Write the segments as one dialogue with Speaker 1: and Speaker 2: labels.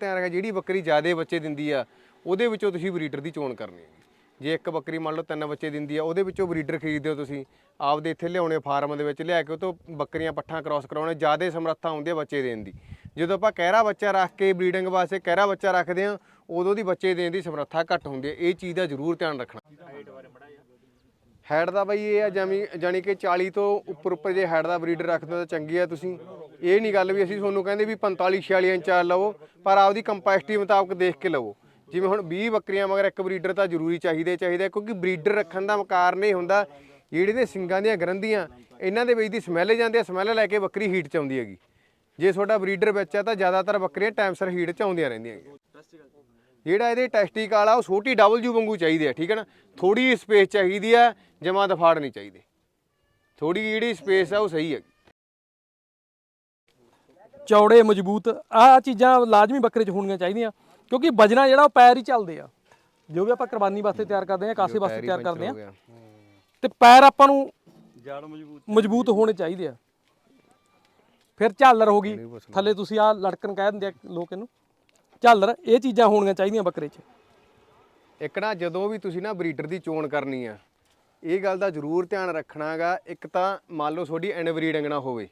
Speaker 1: ਧਿਆਨ ਰੱਖਿਆ ਜਿਹੜੀ ਬੱਕਰੀ ਜ਼ਿਆਦਾ ਬੱਚੇ ਦਿੰਦੀ ਆ, ਉਹਦੇ ਵਿੱਚੋਂ ਤੁਸੀਂ ਬਰੀਡਰ ਦੀ ਚੋਣ ਕਰਨੀ ਹੈ ਜੇ ਇੱਕ ਬੱਕਰੀ ਮੰਨ ਲਓ ਤਿੰਨ ਬੱਚੇ ਦਿੰਦੀ ਆ, ਉਹਦੇ ਵਿੱਚੋਂ ਬਰੀਡਰ ਖਰੀਦਦੇ ਹੋ ਤੁਸੀਂ। ਆਪਦੇ ਇੱਥੇ ਲਿਆਉਣੇ ਫਾਰਮ ਦੇ ਵਿੱਚ, ਲਿਆ ਕੇ ਉਹ ਤੋਂ ਬੱਕਰੀਆਂ ਪੱਠਾਂ ਕ੍ਰਾਸ ਕਰਾਉਣੇ, ਜ਼ਿਆਦਾ ਸਮਰੱਥਾ ਹੁੰਦੀ ਆ ਬੱਚੇ ਦੇਣ ਦੀ। ਜਦੋਂ ਆਪਾਂ ਕਹਿਰਾ ਬੱਚਾ ਰੱਖ ਕੇ ਬਰੀਡਿੰਗ ਵਾਸਤੇ ਕਹਿਰਾ ਬੱਚਾ ਰੱਖਦੇ ਆ, ਉਦੋਂ ਦੀ ਬੱਚੇ ਦੇਣ ਦੀ ਸਮਰੱਥਾ ਘੱਟ ਹੁੰਦੀ ਹੈ ਇਹ ਚੀਜ਼ ਦਾ ਜ਼ਰੂਰ ਧਿਆਨ ਰੱਖਣਾ। ਹੈਡ ਦਾ ਬਈ ਇਹ ਆ ਜਮੀ ਜਾਨੀ ਕਿ 40 ਤੋਂ ਉੱਪਰ ਉੱਪਰ ਜੇ ਹੈਡ ਦਾ ਬਰੀਡਰ ਰੱਖਦੇ ਹੋ ਤਾਂ ਚੰਗੀ ਆ ਤੁਸੀਂ। ਇਹ ਨਹੀਂ ਗੱਲ ਵੀ ਅਸੀਂ ਤੁਹਾਨੂੰ ਕਹਿੰਦੇ ਵੀ 45 46 ਇੰਚ ਲਵੋ, ਪਰ ਆਪਦੀ ਕੰਪੈਸਿਟੀ ਮੁਤਾਬਕ ਦੇਖ ਕੇ ਲਵੋ। ਜਿਵੇਂ ਹੁਣ 20 ਬੱਕਰੀਆਂ ਮਗਰ ਇੱਕ ਬਰੀਡਰ ਤਾਂ ਜ਼ਰੂਰੀ ਚਾਹੀਦੇ, ਚਾਹੀਦਾ ਕਿਉਂਕਿ ਬਰੀਡਰ ਰੱਖਣ ਦਾ ਕਾਰਨ ਇਹ ਹੁੰਦਾ। ਜਿਹੜੇ ਦੇ ਸਿੰਗਾਂ ਦੀਆਂ ਗਰੰਦੀਆਂ ਇਹਨਾਂ ਦੇ ਵਿੱਚ ਦੀ ਸਮੈਲ ਜਾਂਦੀ ਆ ਸਮੈਲ ਲੈ ਕੇ ਬੱਕਰੀ ਹੀਟ ਚ ਆਉਂਦੀ ਹੈਗੀ। ਜੇ ਤੁਹਾਡਾ ਬਰੀਡਰ ਵਿੱਚ ਹੈ ਤਾਂ ਜ਼ਿਆਦਾਤਰ ਬੱਕਰੀਆਂ ਟਾਈਮ ਸਿਰ ਹੀਟ ਚ ਆਉਂਦੀਆਂ ਰਹਿੰਦੀਆਂ ਹੈਗੀਆਂ। ਜਿਹੜਾ ਇਹਦੇ ਟੈਸਟੀਕਲ ਆ ਉਹ ਛੋਟੀ ਡਬਲਯੂ ਵਾਂਗੂ ਚਾਹੀਦੇ ਆ ਠੀਕ ਹੈ ਨਾ? ਥੋੜੀ ਸਪੇਸ ਚਾਹੀਦੀ ਆ ਜਮਾ ਦਫਾੜ ਨਹੀਂ ਚਾਹੀਦੇ। ਥੋੜੀ ਜਿਹੜੀ ਸਪੇਸ ਆ ਉਹ ਸਹੀ ਹੈ
Speaker 2: ਚੌੜੇ ਮਜ਼ਬੂਤ ਆਹ ਚੀਜ਼ਾਂ ਲਾਜ਼ਮੀ ਬੱਕਰੇ 'ਚ ਹੋਣੀਆਂ ਚਾਹੀਦੀਆਂ ਕਿਉਂਕਿ ਵਜਣਾ ਜਿਹੜਾ ਉਹ ਪੈਰ ਹੀ ਚੱਲਦੇ ਆ। ਜੋ ਵੀ ਆਪਾਂ ਕੁਰਬਾਨੀ ਵਾਸਤੇ ਤਿਆਰ ਕਰਦੇ ਆ ਕਾਸੇ ਵਾਸਤੇ ਤਿਆਰ ਕਰਦੇ ਆ ਤੇ ਪੈਰ ਆਪਾਂ ਨੂੰ
Speaker 3: ਜੜ ਮਜ਼ਬੂਤ।
Speaker 2: ਮਜ਼ਬੂਤ ਹੋਣੇ ਚਾਹੀਦੇ ਆ। ਫਿਰ ਝਾਲਰ ਹੋ ਗਈ ਥੱਲੇ ਤੁਸੀਂ ਆ ਲੜਕਣ ਕਹਿ ਦਿੰਦੇ ਆ ਲੋਕ ਇਹਨੂੰ। ਝਾਲਰ ਇਹ ਚੀਜ਼ਾਂ ਹੋਣੀਆਂ ਚਾਹੀਦੀਆਂ ਬੱਕਰੇ 'ਚ।
Speaker 1: ਇੱਕ ਨਾ, ਜਦੋਂ ਵੀ ਤੁਸੀਂ ਨਾ ਬਰੀਡਰ ਦੀ ਚੋਣ ਕਰਨੀ ਆ, ਇਹ ਗੱਲ ਦਾ ਜ਼ਰੂਰ ਧਿਆਨ ਰੱਖਣਾਗਾ। ਇੱਕ ਤਾਂ ਮੰਨ ਲਓ ਤੁਹਾਡੀ ਇਨਬਰੀਡਿੰਗ ਨਾ ਹੋਵੇ।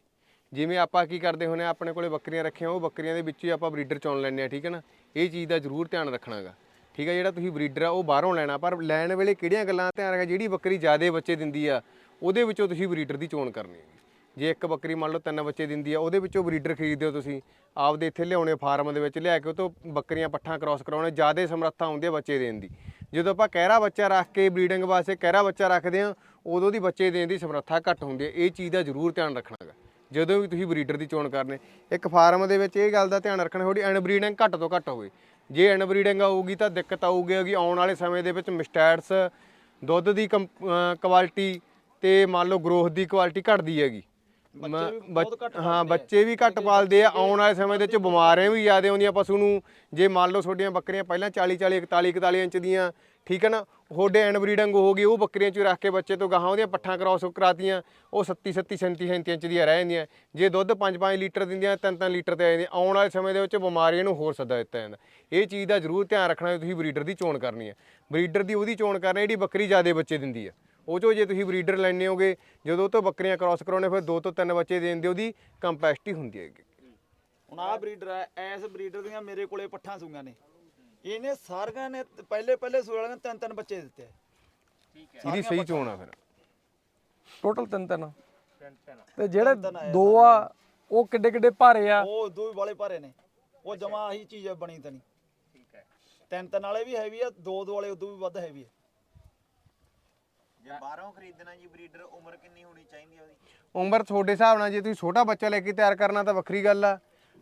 Speaker 1: ਜਿਵੇਂ ਆਪਾਂ ਕੀ ਕਰਦੇ ਹੁੰਨੇ ਆ, ਆਪਣੇ ਕੋਲੇ ਬੱਕਰੀਆਂ ਰੱਖੀਆਂ, ਉਹ ਬੱਕਰੀਆਂ ਦੇ ਵਿੱਚੋਂ ਹੀ ਆਪਾਂ ਬਰੀਡਰ ਚੁਣ ਲੈਂਦੇ ਆ, ਠੀਕ ਹੈ ਨਾ? ਇਹ ਚੀਜ਼ ਦਾ ਜ਼ਰੂਰ ਧਿਆਨ ਰੱਖਣਾਗਾ। ਠੀਕ ਹੈ ਜਿਹੜਾ ਤੁਸੀਂ ਬਰੀਡਰ ਆ, ਉਹ ਬਾਹਰੋਂ ਲੈਣਾ, ਪਰ ਲੈਣ ਵੇਲੇ ਕਿਹੜੀਆਂ ਗੱਲਾਂ ਦਾ ਧਿਆਨ ਰੱਖਿਆ ਜਿਹੜੀ ਬੱਕਰੀ ਜ਼ਿਆਦਾ ਬੱਚੇ ਦਿੰਦੀ ਆ, ਉਹਦੇ ਵਿੱਚੋਂ ਤੁਸੀਂ ਬਰੀਡਰ ਦੀ ਚੋਣ ਕਰਨੀ ਹੈ ਜੇ ਇੱਕ ਬੱਕਰੀ ਮੰਨ ਲਓ ਤਿੰਨ ਬੱਚੇ ਦਿੰਦੀ ਆ, ਉਹਦੇ ਵਿੱਚੋਂ ਬਰੀਡਰ ਖਰੀਦਦੇ ਹੋ ਤੁਸੀਂ। ਆਪਦੇ ਇੱਥੇ ਲਿਆਉਣੇ ਫਾਰਮ ਦੇ ਵਿੱਚ ਲਿਆ ਕੇ ਉਹ ਤੋਂ ਬੱਕਰੀਆਂ ਪੱਠਾਂ ਕ੍ਰਾਸ ਕਰਾਉਣੇ, ਜ਼ਿਆਦਾ ਸਮਰੱਥਾ ਹੁੰਦੀ ਆ ਬੱਚੇ ਦੇਣ ਦੀ। ਜਦੋਂ ਆਪਾਂ ਕਹਿਰਾ ਬੱਚਾ ਰੱਖ ਕੇ ਬਰੀਡਿੰਗ ਵਾਸਤੇ ਕਹਿਰਾ ਬੱਚਾ ਰੱਖਦੇ ਆ ਉਦੋਂ ਦੀ ਬੱਚੇ ਦੇਣ ਦੀ ਸਮਰੱਥਾ ਘੱਟ ਹੁੰਦੀ ਹੈ ਇਹ ਚੀਜ਼ ਦਾ ਜ਼ਰੂਰ ਧਿਆਨ ਰੱਖਣਾ ਹੈ ਜਦੋਂ ਵੀ ਤੁਸੀਂ ਬਰੀਡਰ ਦੀ ਚੋਣ ਕਰਨੇ, ਇੱਕ ਫਾਰਮ ਦੇ ਵਿੱਚ ਇਹ ਗੱਲ ਦਾ ਧਿਆਨ ਰੱਖਣਾ, ਤੁਹਾਡੀ ਅਨਬਰੀਡਿੰਗ ਘੱਟ ਤੋਂ ਘੱਟ ਹੋਵੇ। ਜੇ ਅਨਬਰੀਡਿੰਗ ਆਊਗੀ ਤਾਂ ਦਿੱਕਤ ਆਊਗੀ ਕਿ ਆਉਣ ਵਾਲੇ ਸਮੇਂ ਦੇ ਵਿੱਚ ਮਿਸਟੈਟਸ, ਦੁੱਧ ਦੀ ਕੁਆਲਿਟੀ ਤੇ ਮੰਨ ਲਓ ਗਰੋਥ ਦੀ ਕੁਆਲਿਟੀ ਘਟਦੀ ਹੈਗੀ। ਮ- ਬੱਚ- ਹਾਂ ਬੱਚੇ ਵੀ ਘੱਟ ਪਾਲਦੇ ਆ। ਆਉਣ ਵਾਲੇ ਸਮੇਂ ਦੇ ਵਿੱਚ ਬਿਮਾਰੀਆਂ ਵੀ ਜ਼ਿਆਦਾ ਆਉਂਦੀਆਂ ਪਸ਼ੂ ਨੂੰ। ਜੇ ਮੰਨ ਲਓ ਤੁਹਾਡੀਆਂ ਬੱਕਰੀਆਂ ਪਹਿਲਾਂ 40 40 41 41 ਇੰਚ ਦੀਆਂ ਠੀਕ ਹੈ ਨਾ? ਤੁਹਾਡੇ ਐਨਬਰੀਡਿੰਗ ਹੋ ਗਈ ਉਹ ਬੱਕਰੀਆਂ ਚ ਰੱਖ ਕੇ ਬੱਚੇ ਤੋਂ ਗਾਹਾਂ ਉਹਦੀਆਂ ਪੱਠਾਂ ਕ੍ਰਾਸ ਕਰਾਤੀਆਂ ਉਹ 37 37 37 37 ਇੰਚ ਦੀਆਂ ਰਹਿ ਜਾਂਦੀਆਂ। ਜੇ ਦੁੱਧ 5 5 ਲੀਟਰ ਦਿੰਦੀਆਂ 3 3 ਲੀਟਰ ਤੇ ਆ ਜਾਂਦੀਆਂ। ਆਉਣ ਵਾਲੇ ਸਮੇਂ ਦੇ ਵਿੱਚ ਬਿਮਾਰੀਆਂ ਨੂੰ ਹੋਰ ਸੱਦਾ ਦਿੱਤਾ ਜਾਂਦਾ। ਇਹ ਚੀਜ਼ ਦਾ ਜ਼ਰੂਰ ਧਿਆਨ ਰੱਖਣਾ ਵੀ ਤੁਸੀਂ ਬਰੀਡਰ ਦੀ ਚੋਣ ਕਰਨੀ ਹੈ। ਬਰੀਡਰ ਦੀ ਉਹਦੀ ਚੋਣ ਕਰਨੀ ਜਿਹੜੀ ਬੱਕਰੀ ਜ਼ਿਆਦਾ ਬੱਚੇ ਦਿੰਦੀ ਆ ਉਹ ਚੋਂ ਜੇ ਤੁਸੀਂ ਬਰੀਡਰ ਲੈਣੇ ਹੋਗੇ ਜਦੋਂ ਉਹ ਤੋਂ ਬੱਕਰੀਆਂ ਕ੍ਰਾਸ ਕਰਾਉਣੇ ਫਿਰ ਦੋ ਤੋਂ ਤਿੰਨ ਬੱਚੇ ਦੇਣ ਦੀ ਉਹਦੀ ਕੰਪੈਸਿਟੀ ਹੁੰਦੀ ਹੈਗੀ।
Speaker 3: ਹੁਣ ਆਹ ਬਰੀਡਰ ਹੈ ਐਸ ਬਰੀਡਰ ਦੀਆਂ ਮੇਰੇ ਕੋਲੇ ਪੱਠਾਂ ਸੂਈਆਂ ਨੇ। ਇਹਨੇ ਸਾਰੀਆਂ ਨੇ ਪਹਿਲੇ ਪਹਿਲੇ ਸੂਏ ਵਾਲਿਆਂ ਨੇ ਤਿੰਨ ਤਿੰਨ ਬੱਚੇ ਦਿੱਤੇ। ਆ।
Speaker 1: ਇਹਦੀ ਸਹੀ ਚੋਣ ਆ ਫਿਰ।
Speaker 2: ਟੋਟਲ ਤਿੰਨ ਤਿੰਨ। ਤੇ ਜਿਹੜੇ ਦੋ ਆ ਉਹ ਕਿੱਡੇ ਕਿੱਡੇ ਭਾਰੇ ਆ?
Speaker 3: ਉਹ ਦੋ ਵੀ ਵਾਲੇ ਭਾਰੇ ਨੇ। ਉਹ ਜਮਾ ਆਹੀ ਚੀਜ਼ ਬਣੀ ਤਨੀ ਠੀਕ ਹੈ। ਤਿੰਨ ਤਿੰਨ ਵਾਲੇ ਵੀ ਹੈਵੀ ਆ ਦੋ ਦੋ ਵਾਲੇ ਉਦੋਂ ਵੀ ਵੱਧ ਹੈਵੀ ਆ।
Speaker 4: ਜੇ ਬਾਹਰੋਂ ਖਰੀਦਣਾ ਜੀ ਬਰੀਡਰ ਉਮਰ ਕਿੰਨੀ ਹੋਣੀ ਚਾਹੀਦੀ ਹੈ ਉਹਦੀ?
Speaker 1: ਉਮਰ ਤੁਹਾਡੇ ਹਿਸਾਬ ਨਾਲ ਜੇ ਤੁਸੀਂ ਛੋਟਾ ਬੱਚਾ ਲੈ ਕੇ ਤਿਆਰ ਕਰਨਾ ਤਾਂ ਵੱਖਰੀ ਗੱਲ ਆ।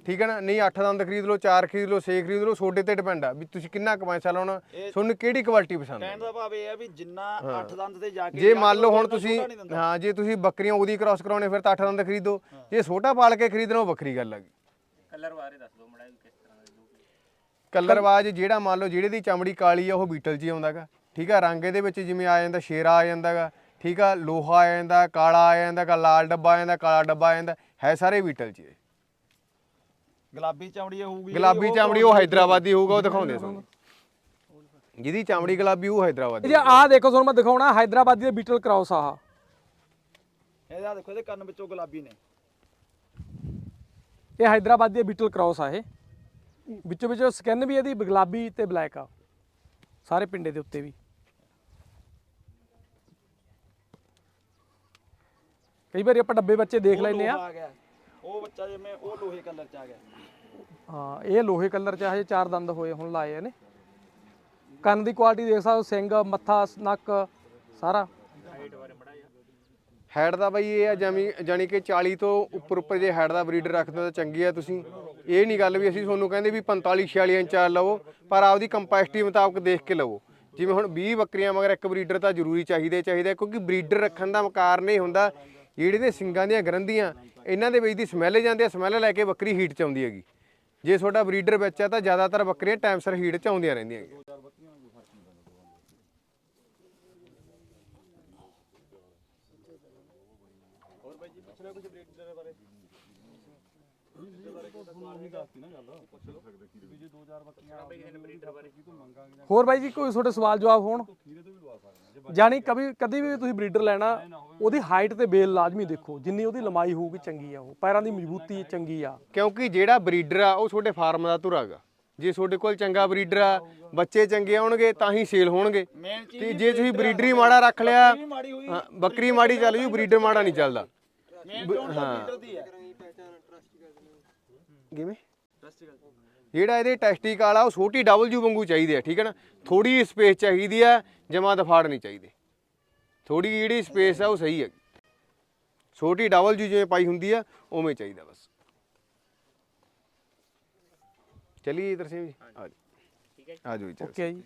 Speaker 1: ਠੀਕ ਹੈ ਨਾ? ਨਹੀਂ 8 ਦੰਦ ਖਰੀਦ ਲਓ 4 ਖਰੀਦ ਲਓ 6 ਖਰੀਦ ਲਓ ਤੁਹਾਡੇ ਤੇ ਡਿਪੈਂਡ ਆ ਵੀ ਤੁਸੀਂ ਕਿੰਨਾ ਕਮਾਈ ਲਾਉਣਾ ਤੁਹਾਨੂੰ ਕਿਹੜੀ ਕੁਆਲਿਟੀ ਪਸੰਦ
Speaker 3: ਕਹਿਣ
Speaker 1: ਹੈ
Speaker 3: ਦਾ ਭਾਵ ਇਹ ਆ ਵੀ ਜਿੰਨਾ ਅੱਠ ਦੰਦ ਤੇ ਜਾ ਕੇ
Speaker 1: ਜੇ
Speaker 3: ਜਾ
Speaker 1: ਮੰਨ ਲਓ ਹੁਣ ਤੁਸੀਂ। ਹਾਂ ਜੇ ਤੁਸੀਂ ਬੱਕਰੀਆਂ ਉਹਦੀ ਕ੍ਰਾਸ ਕਰਾਉਣੇ ਫਿਰ ਤਾਂ 8 ਦੰਦ ਖਰੀਦੋ। ਜੇ ਛੋਟਾ ਪਾਲ ਕੇ ਖਰੀਦਣਾ ਉਹ ਵੱਖਰੀ ਗੱਲ ਹੈਗੀ
Speaker 4: ਕਲਰ ਬਾਰੇ ਦੱਸ ਦਿਓ ਮੜਾ ਕਿਸ ਤਰ੍ਹਾਂ ਦਾ ਜੋ
Speaker 1: ਕਲਰਵਾਜ ਜਿਹੜਾ ਮੰਨ ਲਓ ਜਿਹੜੇ ਦੀ ਚਮੜੀ ਕਾਲੀ ਆ ਉਹ ਬੀਟਲ 'ਚ ਹੀ ਆਉਂਦਾਗਾ ਠੀਕ ਆ ਰੰਗ ਇਹਦੇ ਵਿੱਚ ਜਿਵੇਂ ਆ ਜਾਂਦਾ ਸ਼ੇਰਾ ਆ ਜਾਂਦਾਗਾ ਠੀਕ ਆ ਲੋਹਾ ਆ ਜਾਂਦਾ ਕਾਲਾ ਆ ਜਾਂਦਾ ਕਾ ਲਾਲ ਡੱਬਾ ਆ ਜਾਂਦਾ ਕਾਲਾ ਡੱਬਾ ਆ ਜਾਂਦਾ ਹੈ ਸਾਰੇ ਬੀਟਲ 'ਚ ਇਹ।
Speaker 3: ਗੁਲਾਬੀ ਚਮੜੀ ਹੋਊਗੀ
Speaker 1: ਗੁਲਾਬੀ ਚਮੜੀ ਉਹ ਹੈਦਰਾਬਾਦੀ ਹੋਊਗਾ ਉਹ ਦਿਖਾਉਂਦੇ ਤੁਹਾਨੂੰ। ਜਿਹਦੀ ਚਮੜੀ ਗੁਲਾਬੀ ਉਹ
Speaker 2: ਇਹ ਜੇ ਆਹ ਦੇਖੋ ਤੁਹਾਨੂੰ ਮੈਂ ਦਿਖਾਉਣਾ ਹੈਦਰਾਬਾਦੀ ਦੇ ਬੀਟਲ ਕ੍ਰਾਸ ਆਹ।
Speaker 3: ਇਹਦਾ ਦੇਖੋ ਇਹਦੇ ਕੰਨ ਵਿੱਚੋਂ ਗੁਲਾਬੀ ਨੇ।
Speaker 2: ਇਹ ਹੈਦਰਾਬਾਦੀ ਦੇ ਬੀਟਲ ਕ੍ਰਾਸ ਆ ਇਹ। ਵਿੱਚੋਂ ਵਿੱਚੋਂ ਸਕਿਨ ਵੀ ਇਹਦੀ ਗੁਲਾਬੀ ਤੇ ਬਲੈਕ ਆ। ਸਾਰੇ ਪਿੰਡੇ ਦੇ ਉੱਤੇ ਵੀ। ਕਈ ਵਾਰੀ ਆਪਾਂ ਡੱਬੇ ਬੱਚੇ ਦੇਖ ਲੈਨੇ ਆ
Speaker 3: ਲੋਹਾ ਆ ਗਿਆ। ਉਹ ਬੱਚਾ ਜਿਵੇਂ ਉਹ ਲੋਹੇ ਕਲਰ ਚ ਆ ਗਿਆ।
Speaker 2: ਹਾਂ ਇਹ ਲੋਹੇ ਕਲਰ ਚ ਆ, ਹਜੇ ਚਾਰ ਦੰਦ ਹੋਏ ਹੁਣ ਲਾਏ ਨੇ ਕੰਨ ਦੀ ਕੁਆਲਿਟੀ ਦੇਖ ਸਕਦੇ ਹੋ ਸਿੰਘ ਮੱਥਾ ਨੱਕ ਸਾਰਾ।
Speaker 1: ਹੈਡ ਦਾ ਬਈ ਇਹ ਆ ਜਮੀ ਜਾਨੀ ਕਿ 40 ਤੋਂ ਉੱਪਰ ਉੱਪਰ ਜੇ ਹੈਡ ਦਾ ਬਰੀਡਰ ਰੱਖਦੇ ਹੋ ਤਾਂ ਚੰਗੀ ਆ ਤੁਸੀਂ। ਇਹ ਨਹੀਂ ਗੱਲ ਵੀ ਅਸੀਂ ਤੁਹਾਨੂੰ ਕਹਿੰਦੇ ਵੀ 45 46 ਇੰਚ ਆ ਲਵੋ ਪਰ ਆਪਦੀ ਕੰਪੈਸਿਟੀ ਮੁਤਾਬਕ ਦੇਖ ਕੇ ਲਵੋ। ਜਿਵੇਂ ਹੁਣ 20 ਬੱਕਰੀਆਂ ਮਗਰ ਇੱਕ ਬਰੀਡਰ ਤਾਂ ਜ਼ਰੂਰੀ ਚਾਹੀਦੇ ਚਾਹੀਦਾ ਕਿਉਂਕਿ ਬਰੀਡਰ ਰੱਖਣ ਦਾ ਮਕਾਰ ਨਹੀਂ ਹੁੰਦਾ ਜਿਹੜੇ ਨੇ ਸਿੰਗਾਂ ਦੀਆਂ ਗਰੰਧੀਆਂ, ਇਹਨਾਂ ਦੇ ਵਿੱਚ ਦੀ ਸਮੈਲ ਜਾਂਦੀ ਆ ਸਮੈਲ ਲੈ ਕੇ ਬੱਕਰੀ ਹੀਟ ਚ ਆਉਂਦੀ ਹੈਗੀ। ਜੇ ਤੁਹਾਡਾ ਬਰੀਡਰ ਵਿੱਚ ਆ ਤਾਂ ਜ਼ਿਆਦਾਤਰ ਬੱਕਰੀਆਂ ਟਾਈਮ ਸਿਰ ਹੀਟ ਚ ਆਉਂਦੀਆਂ ਰਹਿੰਦੀਆਂ ਹੈਗੀਆਂ।
Speaker 2: ਹੋਰ ਬਾਈ ਜੀ ਕੋਈ ਤੁਹਾਡੇ ਸਵਾਲ ਜਵਾਬ ਹੋਣ? ਜਾਨੀ ਕभी ਕਦੀ ਵੀ ਤੁਸੀਂ ਬਰੀਡਰ ਲੈਣਾ ਉਹਦੀ ਹਾਈਟ ਤੇ ਬੇਲ ਲਾਜ਼ਮੀ ਦੇਖੋ ਜਿੰਨੀ ਉਹਦੀ ਲੰਮਾਈ ਹੋਊਗੀ ਚੰਗੀ ਆ ਉਹ। ਪੈਰਾਂ ਦੀ ਮਜ਼ਬੂਤੀ ਚੰਗੀ ਆ।
Speaker 1: ਕਿਉਂਕਿ ਜਿਹੜਾ ਬਰੀਡਰ ਆ ਉਹ ਤੁਹਾਡੇ ਫਾਰਮ ਦਾ ਧੁਰਾਗਾ ਜੇ ਤੁਹਾਡੇ ਕੋਲ ਚੰਗਾ ਬਰੀਡਰ ਆ ਬੱਚੇ ਚੰਗੇ ਆਉਣਗੇ ਤਾਂ ਹੀ ਸੇਲ ਹੋਣਗੇ। ਤੇ ਜੇ ਤੁਸੀਂ ਬਰੀਡਰ ਮਾੜਾ ਰੱਖ ਲਿਆ ਬੱਕਰੀ ਮਾੜੀ ਚੱਲ ਜੂ ਬਰੀਡਰ ਮਾੜਾ ਨਹੀਂ ਚੱਲਦਾ।
Speaker 3: ਮੇਨ ਚੋਣ ਤਾਂ ਬਰੀਡਰ ਦੀ ਹੈ।
Speaker 1: ਕਿਵੇਂ? ਜਿਹੜਾ ਇਹਦੇ ਟੈਸਟੀਕਲ ਆ ਉਹ ਛੋਟੀ ਡਬਲਯੂ ਵਾਂਗੂ ਚਾਹੀਦੇ ਆ ਠੀਕ ਹੈ ਨਾ? ਥੋੜੀ ਸਪੇਸ ਚਾਹੀਦੀ ਆ ਜਮਾ ਦਫਾੜ ਨਹੀਂ ਚਾਹੀਦੇ। ਥੋੜੀ ਜਿਹੜੀ ਸਪੇਸ ਆ ਉਹ ਸਹੀ ਹੈ ਛੋਟੀ ਡਬਲਯੂ ਜਿਵੇਂ ਪਾਈ ਹੁੰਦੀ ਆ ਉਵੇਂ ਚਾਹੀਦਾ ਬਸ। ਚਲਿਏ ਇਧਰ ਸੇ ਜੀ? ਆ ਜਾਓ। ਆ ਜਾਓ ਜੀ ਚਲੋ।
Speaker 2: ਓਕੇ ਜੀ।